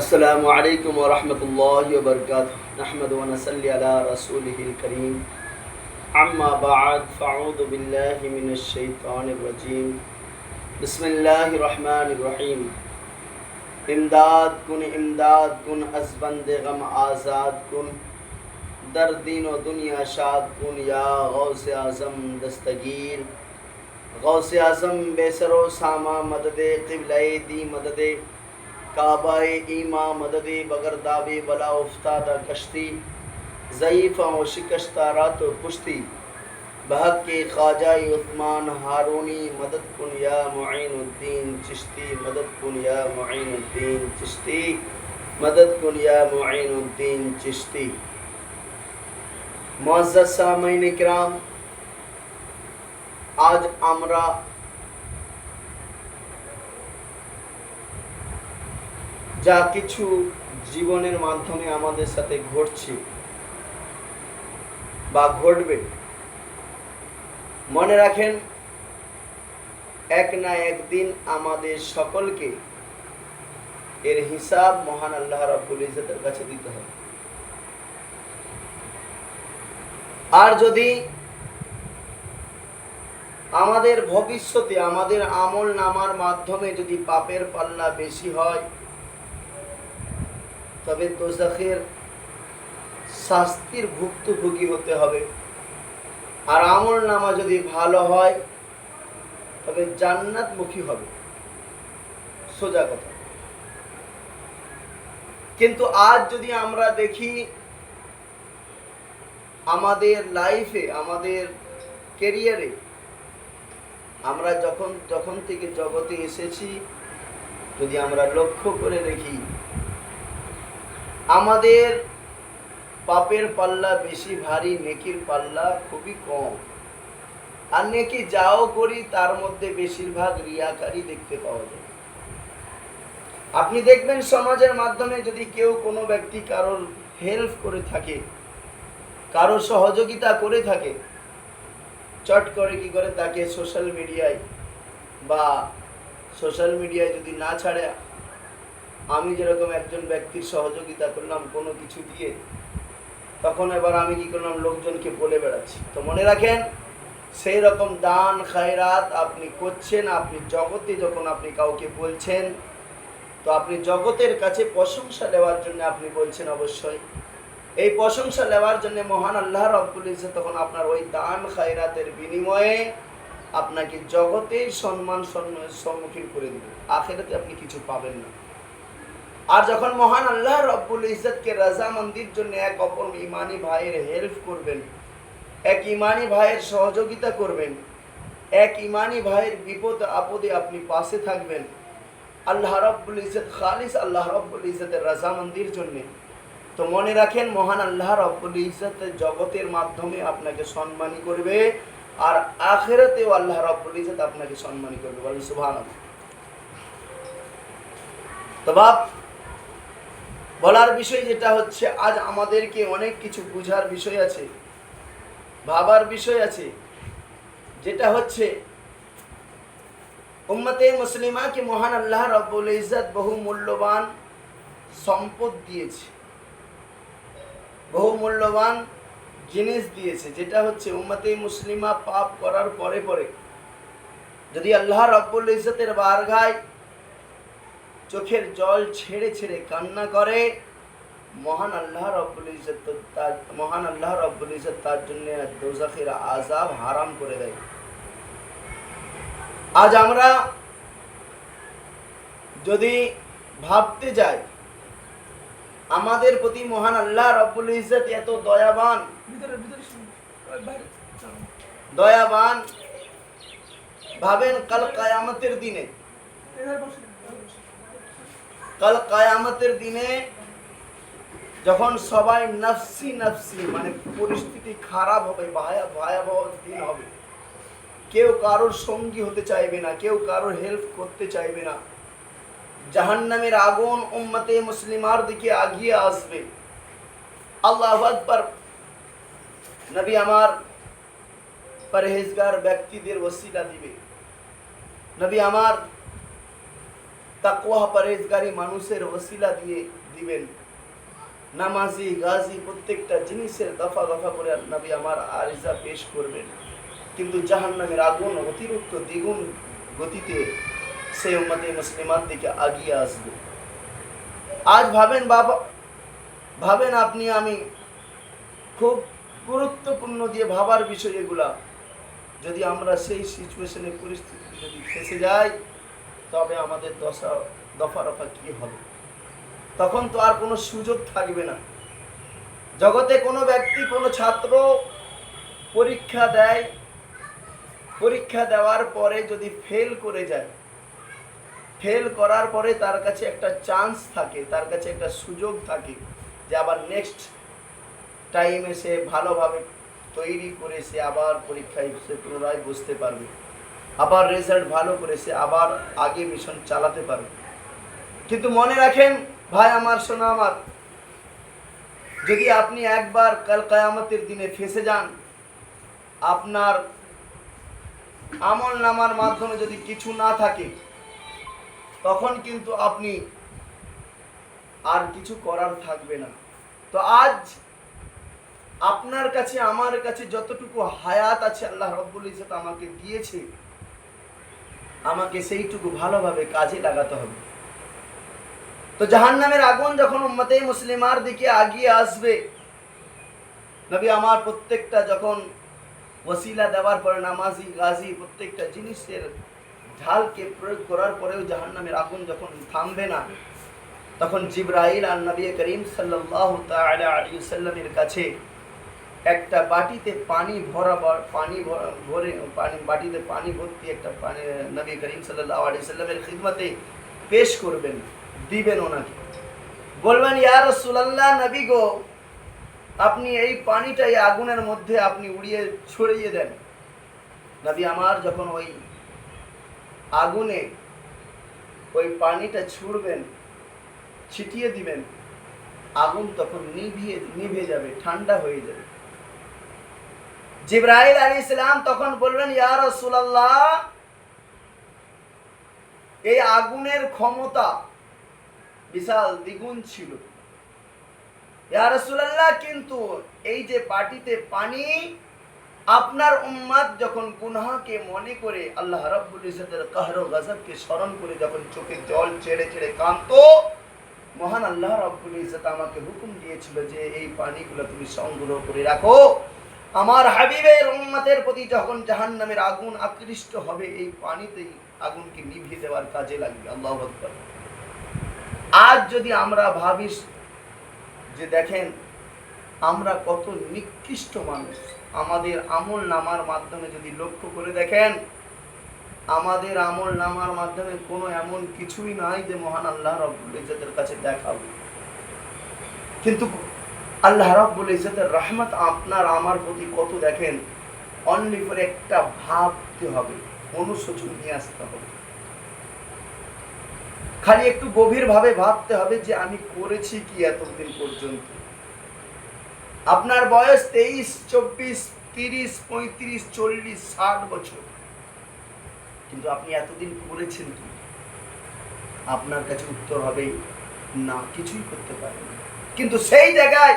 السلام عليكم ورحمة الله وبركاته نحمد ونصلي على رسوله الكريم أما بعد فأعوذ بالله من الشيطان الرجيم بسم الله الرحمن الرحيم امداد کن امداد کن، از بند غم آزاد کن۔ در دین و دنیا شاد کن، یا غوث اعظم دستگیر۔ غوث اعظم بے سر و ساما مدد قبلہ دی مدد۔ کعبہ ایما مدد بگرداب بلا افتادہ کشتی ضعیفہ و شکستہ رات و کشتی۔ بحق کے خواجہ عثمان ہارونی، مدد کن یا معین الدین چشتی، مدد کن یا معین الدین چشتی، مدد کن یا معین الدین چشتی۔ معزز سامعین کرام، آج آمرہ যা কিছু জীবনের মাধ্যমে আমাদের সাথে ঘটছে বা ঘটবে। মনে রাখেন, এক না একদিন আমাদের সকলকে এর হিসাব মহান আল্লাহ রাব্বুল ইজ্জতের কাছে দিতে হবে। আর যদি আমাদের ভবিষ্যতে, আমাদের আমল নামার মাধ্যমে যদি পাপের পাল্লা বেশি হয় তবে দোজাখের শাস্তির ভুক্তভোগী হতে হবে। আর আমল নামা যদি ভালো হয়, তবে জান্নাতমুখী হবে। সোজা কথা। কিন্তু আজ যদি আমরা দেখি, আমাদের লাইফে আমাদের কেরিয়ারে আমরা যখন যখন থেকে জগতে এসেছি, যদি আমরা লক্ষ্য করে দেখি আমাদের পাপের পাল্লা বেশি ভারী, নেকির পাল্লা খুবই কম। আর নেকি যাও করি, তার মধ্যে বেশিরভাগ রিয়াকারী দেখতে পাওয়া যায়। আপনি দেখবেন সমাজের মাধ্যমে যদি কেউ কোনো ব্যক্তি কারোর হেল্প করে থাকে, কারও সহযোগিতা করে থাকে, চট করে কি করে তাকে সোশ্যাল মিডিয়ায় বা সোশ্যাল মিডিয়ায় যদি না ছাড়ে আমি যেরকম একজন ব্যক্তির সহযোগিতা করলাম কোনো কিছু দিয়ে, তখন এবার আমি কি করলাম, লোকজনকে বলে বেড়াচ্ছি। তো মনে রাখেন সেই রকম দান, খায়রাত আপনি করছেন, আপনি জগতে যখন আপনি কাউকে বলছেন, তো আপনি জগতের কাছে প্রশংসা দেওয়ার জন্য আপনি বলছেন অবশ্যই। এই প্রশংসা নেওয়ার জন্য মহান আল্লাহ রব্বুল ইজ্জত তখন আপনার ওই দান, খায়রাতের বিনিময়ে আপনাকে জগতেই সম্মান সম্মুখীন করে দেবে। আখেরাতে আপনি কিছু পাবেন না। আর যখন মহান আল্লাহ রব্বুল ইজ্জতকে রাজামন্দির জন্য এক অপর ইমানি ভাইয়ের হেল্প করবেন, এক ইমানি ভাইয়ের সহযোগিতা করবেন, এক ইমানি ভাইয়ের বিপদ আপদে আপনি পাশে থাকবেন। আল্লাহ রব্বুল ইজ্জত খালিস, আল্লাহ রব্বুল ইজ্জতের রাজামন্দির জন্যে। তো মনে রাখেন, মহান আল্লাহ রব্বুল ইজ্জত জগতের মাধ্যমে আপনাকে সম্মানী করবে, আর আখেরাতেও আল্লাহ রব্বুল ইজ্জত আপনাকে সম্মানী করবে। বলেন সুবহান তো বাপ বলার বিষয় যেটা হচ্ছে, আজ আমাদেরকে অনেক কিছু বুঝার বিষয় আছে, ভাবার বিষয় আছে। যেটা হচ্ছে, উম্মতে মুসলিমাকে মহান আল্লাহ রব্বুল ইজ্জত বহু মূল্যবান সম্পদ দিয়েছে। বহু মূল্যবান জিনিস দিয়েছে, যেটা হচ্ছে উম্মতে মুসলিমা পাপ করার পরে পরে। যদি আল্লাহ রব্বুল ইজ্জতের বারঘায় চোখের জল ছেড়ে ছেড়ে কান্না করে। মহান আল্লাহ রব্বুল ইজ্জত তার মহান আল্লাহ রব্বুল ইজ্জত তার জন্য দোজাখের আজাব হারাম করে দেয়। আজ আমরা যদি ভাবতে যাই আমাদের প্রতি মহান আল্লাহ রব্বুল ইজ্জত এত দয়াবান। দয়াবান ভাবেন কাল কায়ামতের দিনে। কাল কায়ামতের দিনে যখন সবাই নফসি নফসি মানে পরিস্থিতি খারাপ হবে, ভয়া- ভয়াবহ দিন হবে। কেউ কারোর সঙ্গী হতে চাইবে না, কেউ কারোর হেল্প করতে চাইবে না। জাহান্নামের আগুন উম্মতে মুসলিমার দিকে আগিয়ে আসবে। আল্লাহ আকবার। নবী আমার পরহেজগার ব্যক্তিদের ওসিলা দিবে। নবী আমার তাকওয়া পরেজগারি মানুষের ওসিলা দিয়ে দিবেন। নামাজি, গাজী প্রত্যেকটা জিনিসের দফা দফা করে নবী আমার আরিজা পেশ করবেন। কিন্তু জাহান নামের আগুন অতিরিক্ত দ্বিগুণ গতিতে সেই উম্মতে মুসলিমার দিকে আগিয়ে আসবে। আজ ভাবেন বাবা, ভাবেন আপনি আমি খুব গুরুত্বপূর্ণ দিয়ে ভাবার বিষয় এগুলা। যদি আমরা সেই সিচুয়েশনের পরিস্থিতি যদি ফেসে যাই তবে আমাদের দশা, দফা রফা কি হবে? তখন তো আর কোনো সুযোগ থাকবে না। জগতে কোনো ব্যক্তি, কোনো ছাত্র পরীক্ষা দেয়, পরীক্ষা দেওয়ার পরে যদি ফেল করে যায় ফেল করার পরে তার কাছে একটা চান্স থাকে, তার কাছে একটা সুযোগ থাকে যে আবার নেক্সট টাইমে সে ভালোভাবে তৈরি করে সে আবার পরীক্ষায় সে পুনরায় বসতে পারবে। আবার রেজাল্ট ভালো করে সে আবার আগে মিশন চালাতে পারবে। কিন্তু মনে রাখেন, ভাই আমার, শোনা আমার, যদি আপনি একবার কাল কায়ামতের দিনে ফেসে যান, আপনার আমল নামার মাধ্যমে যদি কিছু না থাকে, তখন কিন্তু আপনি আর কিছু করার থাকবে না। তো আজ আপনার কাছে, আমার কাছে যতটুকু হায়াত আছে, আল্লাহ রব্বুল ইজ্জত আমাকে দিয়েছে আমাকে সেইটুকু ভালোভাবে কাজে লাগাতে হবে। তো জাহান্নামের আগুন যখন উম্মতে মুসলিমার দিকে আগিয়ে আসবে, নবী আমার প্রত্যেকটা যখন ওসিলা দেওয়ার পরে, নামাজি, গাজী, প্রত্যেকটা জিনিসের ঢালকে প্রয়োগ করার পরেও জাহান্নামের আগুন যখন থামবে না, তখন জিব্রাইল আর নবী করিম আলাইহি সাল্লামের কাছে একটা বাটিতে পানি ভরাবর, পানি ভরা- ভরে, পানি, বাটিতে পানি ভর্তি একটা পানি, নবী করিম সাল্লাল্লাহু আলাইহি সাল্লামের খিদমতে পেশ করবেন, দিবেন ওনাকে। বলবেন ইয়ার রাসূলুল্লাহ, নবী গো, আপনি এই পানিটা এই আগুনের মধ্যে আপনি উড়িয়ে ছড়িয়ে দেন। নবী আমার যখন ওই আগুনে ওই পানিটা ছুড়বেন, ছিটিয়ে দিবেন, আগুন তখন নিভিয়ে, নিভে যাবে, ঠান্ডা হয়ে যাবে। জিব্রাইল আলী ইসলাম তখন বলবেন ইয়া রাসূলুল্লাহ, এই আগুনের ক্ষমতা বিশাল দ্বিগুণ ছিল। ইয়া রাসূলুল্লাহ, কিন্তু এই যে বাটিতে পানি, আপনার উম্মাদ যখন গুনাহকে মনে করে আল্লাহ রাব্বুল ইজ্জতের কাহর গজবকে স্মরণ করে যখন চোখে জল ছেড়ে ছেড়ে কাঁদতো, মহান আল্লাহ রাব্বুল ইজ্জত আমাকে হুকুম দিয়েছিল যে এই পানিগুলো তুমি সংগ্রহ করে রাখো। আমার হাবিবের উম্মতের প্রতি যখন জাহান্নামের আগুন আকৃষ্ট হবে, এই পানিতেই আগুনকে নিভিয়ে দেওয়ার কাজে লাগবে। আল্লাহ আজ যদি আমরা ভাবিস যে দেখেন, আমরা কত নিকৃষ্ট মানুষ। আমাদের আমল নামার মাধ্যমে যদি লক্ষ্য করে দেখেন, আমাদের আমল নামার মাধ্যমে কোনো এমন কিছুই নাই যে মহান আল্লাহ রব্বুল ইজ্জতের কাছে দেখাবো। কিন্তু আল্লাহ রব্বুল ইজ্জতের রহমত আপনার আমার প্রতি কত দেখেন অনলি করে একটা ভাবতে হবে, অনুশোচন নিয়ে আসতে হবে। খালি একটু গভীরভাবে ভাবতে হবে যে আমি করেছি কি এতদিন পর্যন্ত। আপনার বয়স তেইশ, চব্বিশ, তিরিশ, পঁয়ত্রিশ, চল্লিশ, ষাট বছর। কিন্তু আপনি এতদিন করেছেন কি? আপনার কাছে উত্তর হবে না, কিছুই করতে পারেন। কিন্তু সেই জায়গায়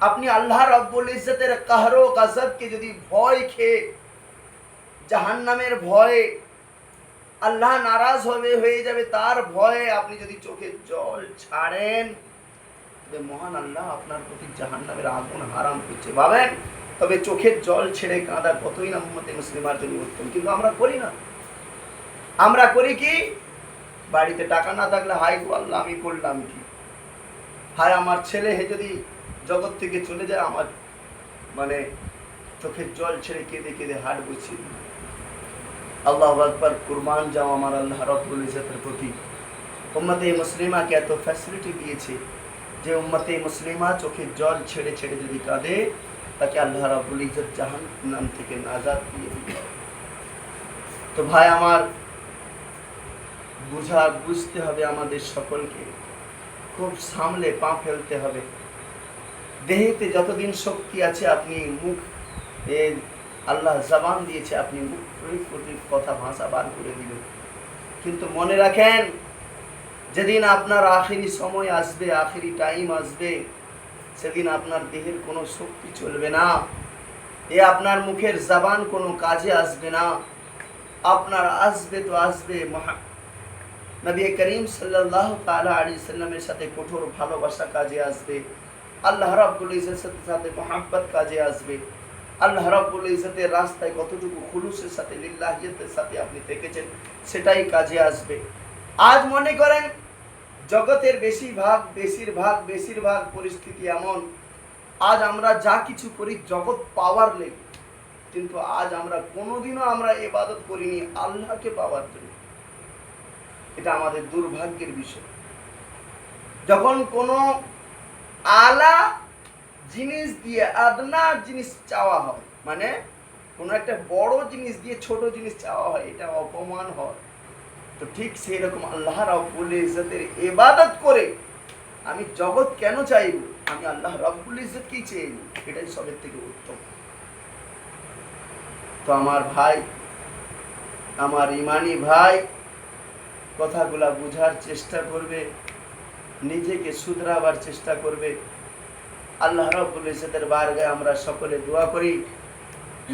আপনি আল্লাহ রব্বুল ইজ্জতের কাহরো গাজবকে যদি ভয় খেয়ে, জাহান্নামের ভয়ে আল্লাহ নারাজ হবে, হয়ে যাবে, তার ভয়ে আপনি যদি চোখে জল ছাড়েন, তবে মহান আল্লাহ আপনার প্রতি জাহান্নামের আগুন হারাম করছে। ভাবেন, তবে চোখের জল ছেড়ে কাঁদা কতই না উম্মতে মুসলিমার জন্য উত্তম। কিন্তু আমরা করি না। আমরা করি কি? বাড়িতে টাকা না থাকলে হাই আল্লাহ, আমি করলাম কি? হায়, আমার ছেলে হে যদি জগৎ থেকে চলে যায়, আমার মানে চোখের জল ছেড়ে কেঁদে কেঁদে হাট দিই। আল্লাহ আকবার, কুরবান যাও আমার আল্লাহ রব্বুল ইজ্জতের প্রতি উম্মতে মুসলিমাকে এত ফ্যাসিলিটি দিয়েছে যে উম্মতে মুসলিমা চোখের জল ছেড়ে ছেড়ে যদি কাঁদে, তাকে আল্লাহ রাবুল ইজ্জত জাহান নাম থেকে নাজাদ দিয়ে দিবে তো ভাই, আমার বুঝা, বুঝতে হবে আমাদের সকলকে খুব সামলে পা ফেলতে হবে। দেহেতে যতদিন শক্তি আছে, আপনি মুখ আল্লাহ জবান দিয়েছে, আপনি মুখ প্রয়োগ করে কথা ভাষা বার করে দিবেন। কিন্তু মনে রাখেন, যেদিন আপনার আখেরি সময় আসবে, আখেরি টাইম আসবে, সেদিন আপনার দেহের কোনো শক্তি চলবে না। এ, আপনার মুখের জবান কোনো কাজে আসবে না। আপনার আসবে তো আসবে মহা নবী করিম সাল্লাহ তালা আলী সাল্লামের সাথে কঠোর ভালোবাসা কাজে আসবে। আল্লাহ রাব্বুল ইজ্জতের সাথে মোহাব্বত কাজে আসবে। আল্লাহ রাব্বুল ইজ্জতের রাস্তায় কতটুকু খুলুসের সাথে, লিল্লাহিয়তের সাথে আপনি থেকেছেন, সেটাই কাজে আসবে। আজ মনে করেন, জগতের বেশিরভাগ বেশিরভাগ বেশিরভাগ পরিস্থিতি এমন, আজ আমরা যা কিছু করি জগৎ পাওয়ার লেগে কিন্তু আজ আমরা কোনোদিনও আমরা এবাদত করিনি আল্লাহকে পাওয়ার জন্য। এটা আমাদের দুর্ভাগ্যের বিষয়। যখন কোনো আলা জিনিস দিয়ে আদনা জিনিস চাওয়া হয় মানে কোনো একটা বড় জিনিস দিয়ে ছোট জিনিস চাওয়া হয়, এটা অপমান হয়। তো ঠিক সেই রকম আল্লাহ রাব্বুল ইজ্জতের ইবাদত করে আমি জগৎ কেন চাইব? আমি আল্লাহ রাব্বুল ইজ্জতকেই চাইব এটাই সবের থেকে উত্তম। তো আমার ভাই, আমার ইমানি ভাই কথাগুলা বোঝার চেষ্টা করবে, নিজেকে শুধরাবার চেষ্টা করবে। আল্লাহ রাব্বুল ইজ্জতের বারগায় আমরা সকলে দোয়া করি,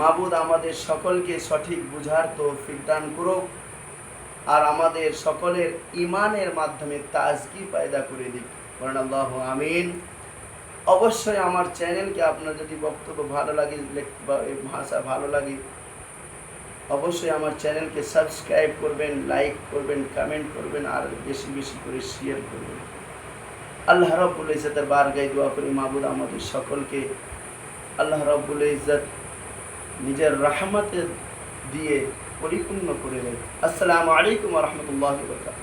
মাবুদ আমাদের সকলকে সঠিক বুঝার তৌফিক দান করুক, আর আমাদের সকলের ইমানের মাধ্যমে তাজকি পায়দা করে দিক। বলেন আল্লাহ আমিন। অবশ্যই আমার চ্যানেলকে আপনার যদি বক্তব্য ভালো লাগে ভাষা ভালো লাগে অবশ্যই আমার চ্যানেলকে সাবস্ক্রাইব করবেন, লাইক করবেন কমেন্ট করবেন, আর বেশি বেশি করে শেয়ার করবেন। আল্লাহ রব্বুল ইজ্জতের বারগাই দোয়া করি মাহবুদ আমাদের সকলকে আল্লাহ রব্বুল ইজত নিজের রহমতে দিয়ে পরিপূর্ণ করে দেন। আসসালামু আলাইকুম রহমতুল্লাহ বরকাত